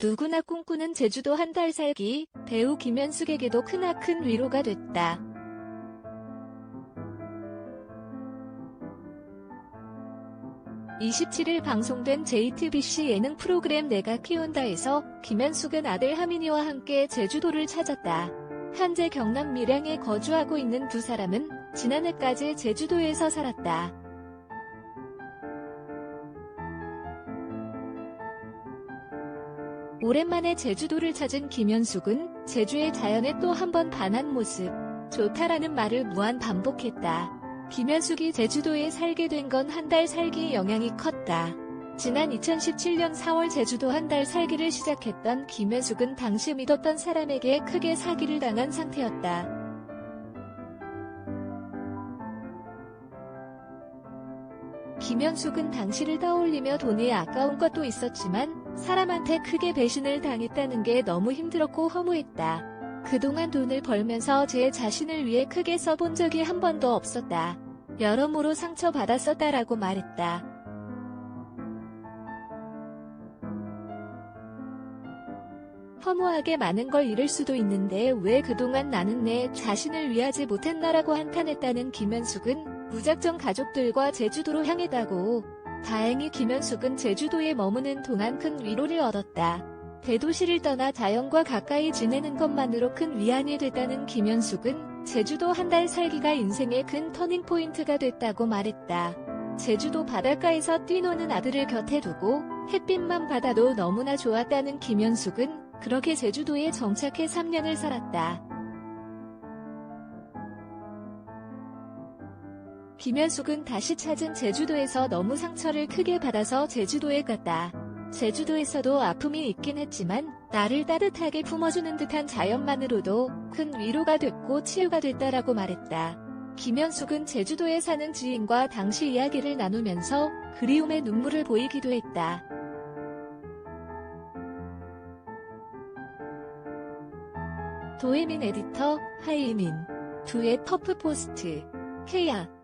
누구나 꿈꾸는 제주도 한 달 살기, 배우 김현숙에게도 크나큰 위로가 됐다. (27일) 방송된 JTBC 예능 프로그램 내가 키운다에서 김현숙은 아들 하민이와 함께 제주도를 찾았다. 현재 경남 밀양에 거주하고 있는 두 사람은 지난해까지 제주도에서 살았다. 오랜만에 제주도를 찾은 김현숙은 제주의 자연에 또 한 번 반한 모습, 좋다라는 말을 무한 반복했다. 김현숙이 제주도에 살게 된 건 한 달 살기의 영향이 컸다. 지난 2017년 4월 제주도 한 달 살기를 시작했던 김현숙은 당시 믿었던 사람에게 크게 사기를 당한 상태였다. 김현숙은 당시를 떠올리며 돈이 아까운 것도 있었지만 사람한테 크게 배신을 당했다는 게 너무 힘들었고 허무했다. 그동안 돈을 벌면서 제 자신을 위해 크게 써본 적이 한 번도 없었다. 여러모로 상처받았었다라고 말했다. 허무하게 많은 걸 잃을 수도 있는데 왜 그동안 나는 내 자신을 위하지 못했나라고 한탄했다는 김현숙은 무작정 가족들과 제주도로 향했다고. 다행히 김현숙은 제주도에 머무는 동안 큰 위로를 얻었다. 대도시를 떠나 자연과 가까이 지내는 것만으로 큰 위안이 됐다는 김현숙은 제주도 한 달 살기가 인생의 큰 터닝포인트가 됐다고 말했다. 제주도 바닷가에서 뛰노는 아들을 곁에 두고 햇빛만 받아도 너무나 좋았다는 김현숙은 그렇게 제주도에 정착해 3년을 살았다. 김현숙은 다시 찾은 제주도에서 너무 상처를 크게 받아서 제주도에 갔다. 제주도에서도 아픔이 있긴 했지만 나를 따뜻하게 품어주는 듯한 자연만으로도 큰 위로가 됐고 치유가 됐다라고 말했다. 김현숙은 제주도에 사는 지인과 당시 이야기를 나누면서 그리움의 눈물을 보이기도 했다. 도혜민 에디터, 하이민. 두의 퍼프 포스트. 케야.